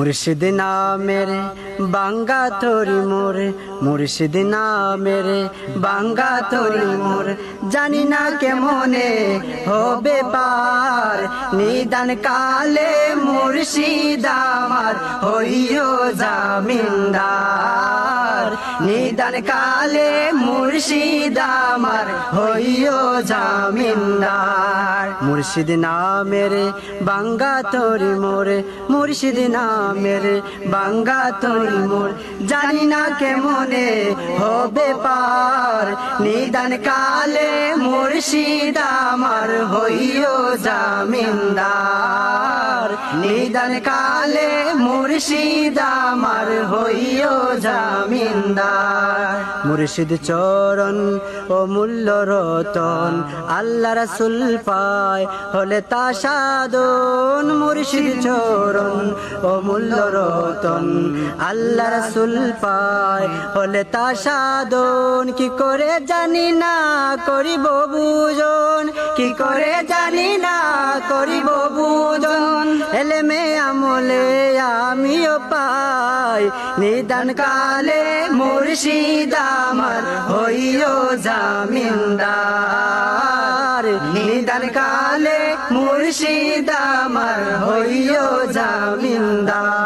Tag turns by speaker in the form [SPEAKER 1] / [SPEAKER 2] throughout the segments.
[SPEAKER 1] মুর্শিদ নামের বাঙ্গা তরি মোরে, মুর্শিদ নামের বাঙ্গা তরি মোর। জানি না কেমনে হবে পার, নিদান কালে মুর্শিদ আমার হইও জামিনদার। নিদান কালে মুর্শিদ আমার হইও জামিনদার। মুর্শিদ নামের বাঙ্গা তরি মোরে, মুর্শিদ নামের বাঙ্গা তরি মোর। জানি না কেমনে হবে পার, নিদান কালে মুর্শিদ আমার হইও জামিনদার। নিদান কালে মুর্শিদ হইও জামিনদার। মুর্শিদ চরণ ও মূল্য রতন, আল্লাহ রাসুল পায় হলে তা সাধন মুর্শিদ চরণ ও মূল্য রতন, আল্লাহ রাসুল পায় হলে তা সাধন কি করে জানি না করিব বুজন, কি করে জানি না করিব বুজন। এলে মে আমলে আমিও পাই নিদান কালে মুর্শিদ হইও হইও জামিনদার নিদান কালে মুর্শিদ আমার হইও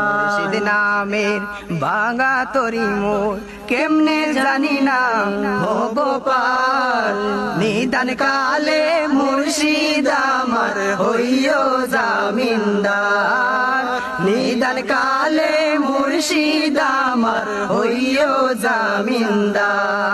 [SPEAKER 2] মুর্শিদ নামের বাঙা তরি মোর কেমনে জানি না।
[SPEAKER 1] হব পার নিদান কালে মুর্শিদ আমার হইও জামিনদার। নিদান কালে মুর্শিদ আমার হইও জামিনদার।